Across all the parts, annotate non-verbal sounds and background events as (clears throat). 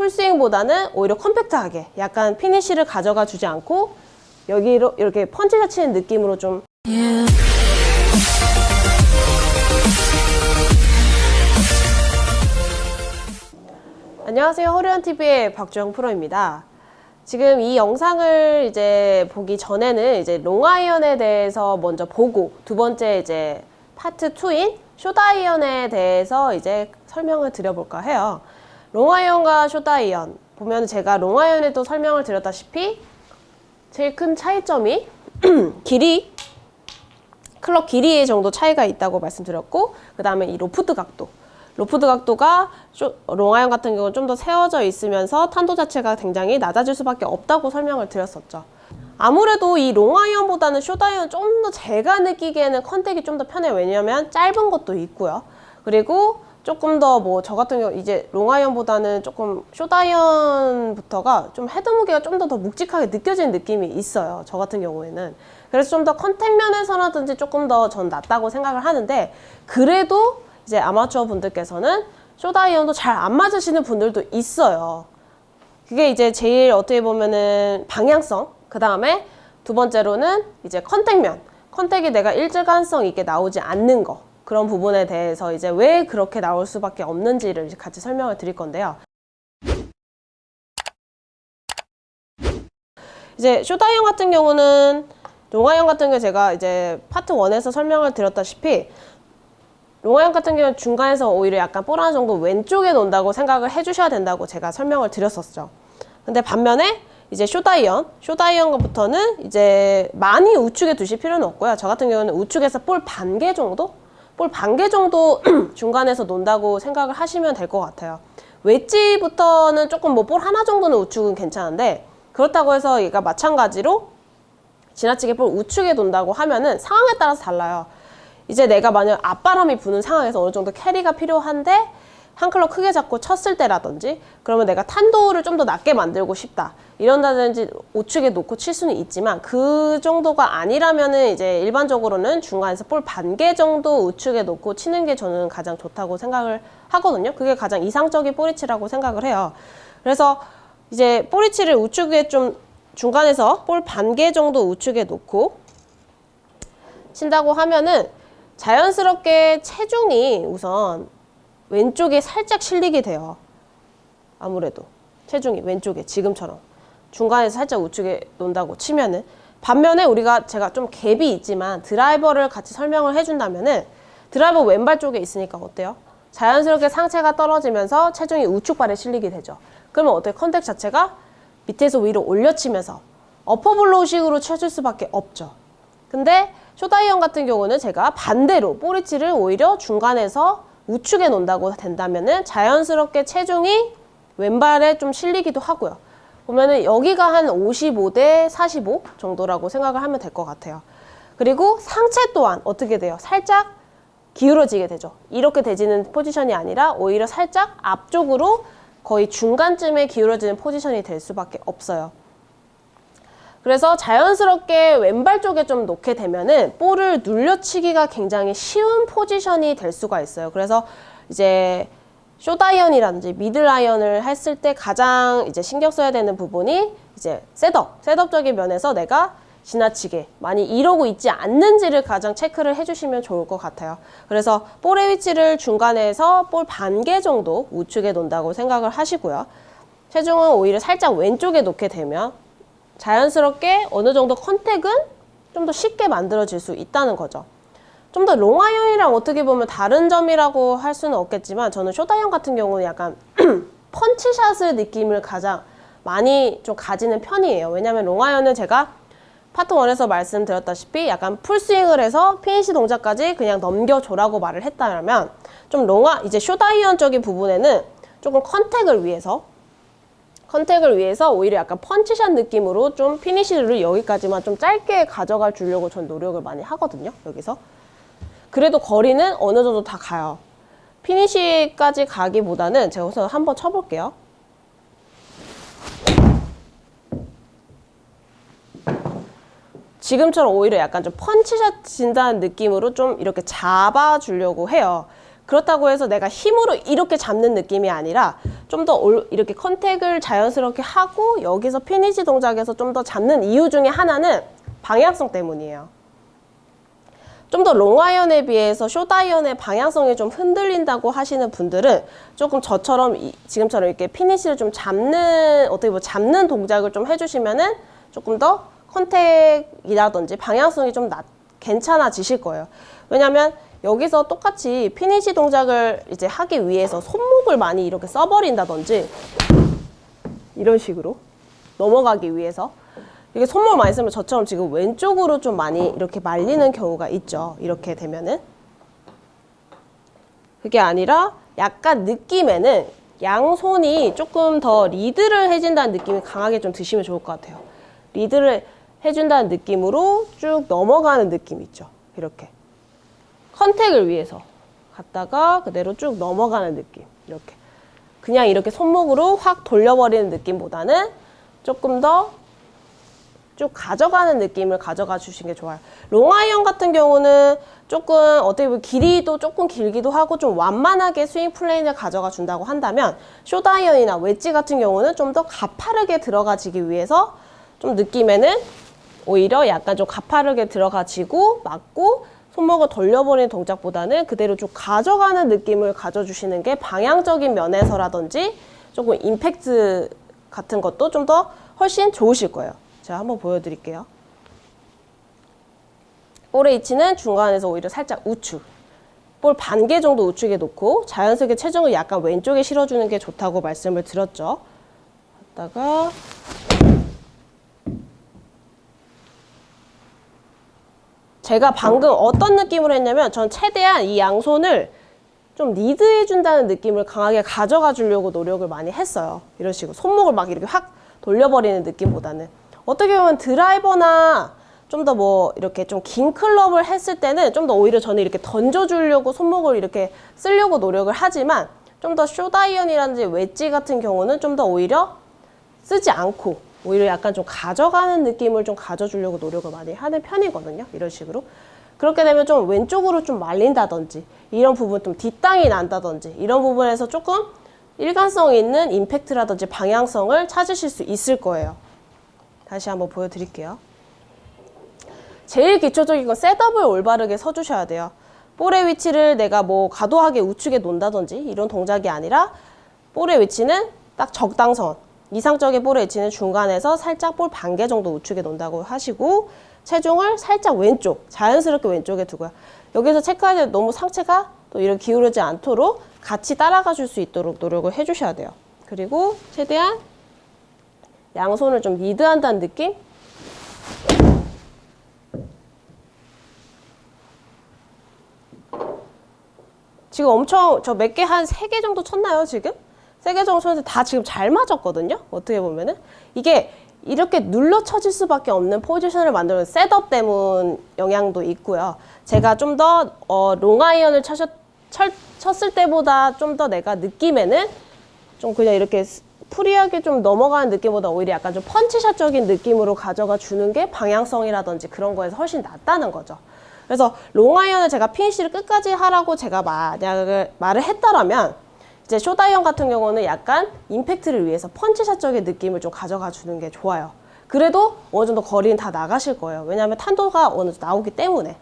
풀스윙보다는 오히려 컴팩트하게 약간 피니쉬를 가져가 주지 않고 여기로 이렇게 펀치가 치는 느낌으로 좀 안녕하세요. 허리원 TV의 박주영 프로입니다. 지금 이 영상을 이제 보기 전에는 이제 롱아이언에 대해서 먼저 보고 두 번째 이제 파트 2인 숏아이언에 대해서 이제 설명을 드려볼까 해요. 롱아이언과 숏아이언 보면 제가 롱아이언에도 설명을 드렸다시피 제일 큰 차이점이 (clears throat) 길이 클럽 길이 정도 차이가 있다고 말씀드렸고 그 다음에 이 로프트 각도 로프트 각도가 쇼- 롱아이언 같은 경우는 좀 더 세워져 있으면서 탄도 자체가 굉장히 낮아질 수밖에 없다고 설명을 드렸었죠. 아무래도 이 롱아이언보다는 숏아이언 좀 더 제가 느끼기에는 컨택이 좀 더 편해요. 왜냐하면 짧은 것도 있고요. 그리고 조금 더 뭐 저 같은 경우 이제 롱아이언보다는 조금 숏아이언부터가 좀 헤드 무게가 좀 더 더 묵직하게 느껴지는 느낌이 있어요. 저 같은 경우에는. 그래서 좀 더 컨택 면에서라든지 조금 더 전 낫다고 생각을 하는데 그래도 이제 아마추어 분들께서는 숏아이언도 잘 안 맞으시는 분들도 있어요. 그게 이제 제일 어떻게 보면은 방향성, 그 다음에 두 번째로는 이제 컨택면. 컨택이 내가 일관성 있게 나오지 않는 거. 그런 부분에 대해서 이제 왜 그렇게 나올 수밖에 없는지를 같이 설명을 드릴 건데요. 이제 쇼다이언 같은 경우는 롱아이언 같은 경우 제가 이제 파트 1에서 설명을 드렸다시피 롱아이언 같은 경우는 중간에서 오히려 약간 볼 하나 정도 왼쪽에 놓는다고 생각을 해주셔야 된다고 제가 설명을 드렸었죠. 근데 반면에 이제 쇼다이언, 쇼다이언부터는 이제 많이 우측에 두실 필요는 없고요. 저 같은 경우는 우측에서 볼 반 개 정도? 볼 반 개 정도 (clears throat) 중간에서 논다고 생각을 하시면 될 것 같아요. 웨지부터는 조금 뭐 볼 하나 정도는 우측은 괜찮은데 그렇다고 해서 얘가 마찬가지로 지나치게 볼 우측에 돈다고 하면은 상황에 따라서 달라요. 이제 내가 만약 앞바람이 부는 상황에서 어느 정도 캐리가 필요한데 한 클럽 크게 잡고 쳤을 때라든지 그러면 내가 탄도를 좀 더 낮게 만들고 싶다. 이런다든지 우측에 놓고 칠 수는 있지만 그 정도가 아니라면은 이제 일반적으로는 중간에서 볼 반 개 정도 우측에 놓고 치는 게 저는 가장 좋다고 생각을 하거든요. 그게 가장 이상적인 볼리치라고 생각을 해요. 그래서 이제 볼리치를 우측에 좀 중간에서 볼 반 개 정도 우측에 놓고 친다고 하면은 자연스럽게 체중이 우선 왼쪽에 살짝 실리게 돼요. 아무래도 체중이 왼쪽에 지금처럼 중간에서 살짝 우측에 논다고 치면은 반면에 우리가 제가 좀 갭이 있지만 드라이버를 같이 설명을 해준다면은 드라이버 왼발 쪽에 있으니까 어때요? 자연스럽게 상체가 떨어지면서 체중이 우측발에 실리게 되죠. 그러면 어때요? 컨택 자체가 밑에서 위로 올려치면서 어퍼블로우식으로 쳐줄 수밖에 없죠. 근데 쇼다이언 같은 경우는 제가 반대로 볼리치를 오히려 중간에서 우측에 놓는다고 된다면은 자연스럽게 체중이 왼발에 좀 실리기도 하고요. 보면은 여기가 한 55대 45 정도라고 생각을 하면 될 것 같아요. 그리고 상체 또한 어떻게 돼요? 살짝 기울어지게 되죠. 이렇게 되지는 포지션이 아니라 오히려 살짝 앞쪽으로 거의 중간쯤에 기울어지는 포지션이 될 수밖에 없어요. 그래서 자연스럽게 왼발 쪽에 좀 놓게 되면은 볼을 눌려치기가 굉장히 쉬운 포지션이 될 수가 있어요. 그래서 이제 쇼다이언이라든지 미들아이언을 했을 때 가장 이제 신경 써야 되는 부분이 이제 셋업, 셋업적인 면에서 내가 지나치게 많이 이러고 있지 않는지를 가장 체크를 해주시면 좋을 것 같아요. 그래서 볼의 위치를 중간에서 볼 반 개 정도 우측에 놓는다고 생각을 하시고요. 체중은 오히려 살짝 왼쪽에 놓게 되면 자연스럽게 어느 정도 컨택은 좀 더 쉽게 만들어질 수 있다는 거죠. 좀 더 롱아이언이랑 어떻게 보면 다른 점이라고 할 수는 없겠지만 저는 쇼다이언 같은 경우는 약간 (clears throat) 펀치샷의 느낌을 가장 많이 좀 가지는 편이에요. 왜냐면 롱아이언은 제가 파트 1에서 말씀드렸다시피 약간 풀스윙을 해서 피니시 동작까지 그냥 넘겨줘라고 말을 했다면 좀 롱아 이제 쇼다이언적인 부분에는 조금 컨택을 위해서 컨택을 위해서 오히려 약간 펀치샷 느낌으로 좀 피니시를 여기까지만 좀 짧게 가져가 주려고 전 노력을 많이 하거든요. 여기서. 그래도 거리는 어느 정도 다 가요. 피니시까지 가기보다는 제가 우선 한번 쳐볼게요. 지금처럼 오히려 약간 좀 펀치샷 진다는 느낌으로 좀 이렇게 잡아주려고 해요. 그렇다고 해서 내가 힘으로 이렇게 잡는 느낌이 아니라 좀 더 이렇게 컨택을 자연스럽게 하고 여기서 피니시 동작에서 좀 더 잡는 이유 중에 하나는 방향성 때문이에요. 좀 더 롱아이언에 비해서 숏아이언의 방향성이 좀 흔들린다고 하시는 분들은 조금 저처럼 이- 지금처럼 이렇게 피니시를 좀 잡는 어떻게 보면 잡는 동작을 좀 해주시면은 조금 더 컨택이라든지 방향성이 좀 낫, 괜찮아지실 거예요. 왜냐면 여기서 똑같이 피니시 동작을 이제 하기 위해서 손목을 많이 이렇게 써버린다든지 이런 식으로 넘어가기 위해서 이게 손목을 많이 쓰면 저처럼 지금 왼쪽으로 좀 많이 이렇게 말리는 경우가 있죠. 이렇게 되면은 그게 아니라 약간 느낌에는 양손이 조금 더 리드를 해준다는 느낌이 강하게 좀 드시면 좋을 것 같아요. 리드를 해준다는 느낌으로 쭉 넘어가는 느낌 있죠. 이렇게 컨택을 위해서 갔다가 그대로 쭉 넘어가는 느낌 이렇게 그냥 이렇게 손목으로 확 돌려버리는 느낌보다는 조금 더 쭉 가져가는 느낌을 가져가 주시는 게 좋아요. 롱아이언 같은 경우는 조금 어떻게 보면 길이도 조금 길기도 하고 좀 완만하게 스윙 플레인을 가져가 준다고 한다면 숏아이언이나 웨지 같은 경우는 좀 더 가파르게 들어가지기 위해서 좀 느낌에는 오히려 약간 좀 가파르게 들어가지고 맞고 손목을 돌려버리는 동작보다는 그대로 좀 가져가는 느낌을 가져주시는 게 방향적인 면에서라든지 조금 임팩트 같은 것도 좀 더 훨씬 좋으실 거예요. 제가 한번 보여드릴게요. 볼의 위치는 중간에서 오히려 살짝 우측. 볼 반 개 정도 우측에 놓고 자연스럽게 체중을 약간 왼쪽에 실어주는 게 좋다고 말씀을 드렸죠. 갔다가 제가 방금 어떤 느낌으로 했냐면 전 최대한 이 양손을 좀 리드해준다는 느낌을 강하게 가져가 주려고 노력을 많이 했어요. 이런 식으로 손목을 막 이렇게 확 돌려버리는 느낌보다는 어떻게 보면 드라이버나 좀 더 뭐 이렇게 좀 긴 클럽을 했을 때는 좀 더 오히려 저는 이렇게 던져주려고 손목을 이렇게 쓰려고 노력을 하지만 좀더 숏아이언이라든지 웨지 같은 경우는 좀 더 오히려 쓰지 않고 오히려 약간 좀 가져가는 느낌을 좀 가져주려고 노력을 많이 하는 편이거든요. 이런 식으로. 그렇게 되면 좀 왼쪽으로 좀 말린다든지 이런 부분 좀 뒷땅이 난다든지 이런 부분에서 조금 일관성 있는 임팩트라든지 방향성을 찾으실 수 있을 거예요. 다시 한번 보여드릴게요. 제일 기초적인 건 셋업을 올바르게 서주셔야 돼요. 볼의 위치를 내가 뭐 과도하게 우측에 놓는다든지 이런 동작이 아니라 볼의 위치는 딱 적당선. 이상적인 볼의 위치는 중간에서 살짝 볼 반 개 정도 우측에 놓는다고 하시고 체중을 살짝 왼쪽, 자연스럽게 왼쪽에 두고요. 여기서 체크할 때 너무 상체가 또 이렇게 기울어지지 않도록 같이 따라가 줄 수 있도록 노력을 해주셔야 돼요. 그리고 최대한 양손을 좀 리드한다는 느낌? 지금 엄청 저 몇 개 한 세 개 정도 쳤나요 지금? 세개 정도 쳤는데 다 지금 잘 맞았거든요? 어떻게 보면은? 이게 이렇게 눌러 쳐질 수밖에 없는 포지션을 만드는 셋업 때문 영향도 있고요. 제가 좀 더 어, 롱아이언을 쳐셨, 쳤, 쳤을 때보다 좀 더 내가 느낌에는 좀 그냥 이렇게 스- 프리하게 좀 넘어가는 느낌보다 오히려 약간 좀 펀치샷적인 느낌으로 가져가 주는 게 방향성이라든지 그런 거에서 훨씬 낫다는 거죠. 그래서 롱아이언을 제가 피니시를 끝까지 하라고 제가 만약을 말을 했더라면 이제 숏아이언 같은 경우는 약간 임팩트를 위해서 펀치샷적인 느낌을 좀 가져가 주는 게 좋아요. 그래도 어느 정도 거리는 다 나가실 거예요. 왜냐하면 탄도가 어느 정도 나오기 때문에.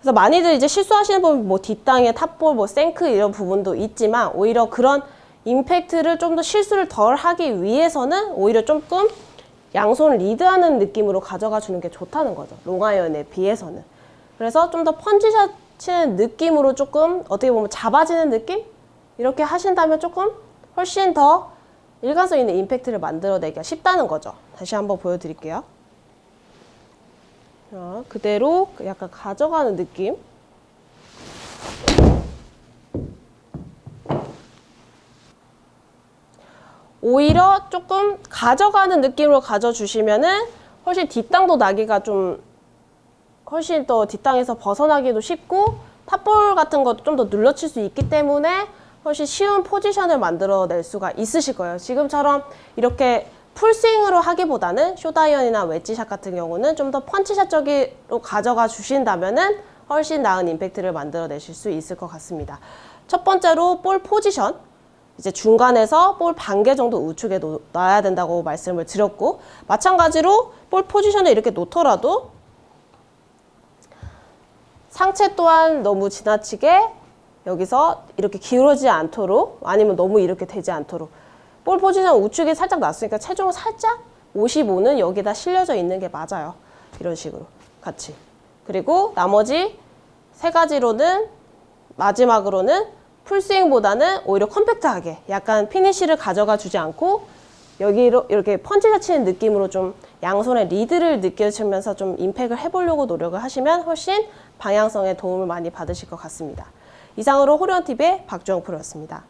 그래서 많이들 이제 실수하시는 부분 뭐 뒷땅에 탑볼, 뭐 생크 이런 부분도 있지만 오히려 그런 임팩트를 좀 더 실수를 덜 하기 위해서는 오히려 조금 양손 리드하는 느낌으로 가져가 주는 게 좋다는 거죠. 롱아이언에 비해서는. 그래서 좀 더 펀치샷 치는 느낌으로 조금 어떻게 보면 잡아지는 느낌? 이렇게 하신다면 조금 훨씬 더 일관성 있는 임팩트를 만들어내기가 쉽다는 거죠. 다시 한번 보여드릴게요. 자, 그대로 약간 가져가는 느낌. 오히려 조금 가져가는 느낌으로 가져주시면은 훨씬 뒷땅도 나기가 좀 훨씬 더 뒷땅에서 벗어나기도 쉽고 탑볼 같은 것도 좀 더 눌러칠 수 있기 때문에 훨씬 쉬운 포지션을 만들어낼 수가 있으실 거예요. 지금처럼 이렇게 풀스윙으로 하기보다는 쇼다이언이나 웨지샷 같은 경우는 좀 더 펀치샷적으로 가져가 주신다면은 훨씬 나은 임팩트를 만들어내실 수 있을 것 같습니다. 첫 번째로 볼 포지션. 이제 중간에서 볼 반 개 정도 우측에 놓, 놔야 된다고 말씀을 드렸고 마찬가지로 볼 포지션을 이렇게 놓더라도 상체 또한 너무 지나치게 여기서 이렇게 기울어지지 않도록 아니면 너무 이렇게 되지 않도록 볼 포지션 우측에 살짝 놨으니까 체중을 살짝 55는 여기다 실려져 있는 게 맞아요. 이런 식으로 같이. 그리고 나머지 세 가지로는 마지막으로는 풀스윙보다는 오히려 컴팩트하게 약간 피니쉬를 가져가 주지 않고 여기로 이렇게 펀치를 치는 느낌으로 좀 양손의 리드를 느껴지면서 좀 임팩을 해보려고 노력을 하시면 훨씬 방향성에 도움을 많이 받으실 것 같습니다. 이상으로 호리원TV의 박주영 프로였습니다.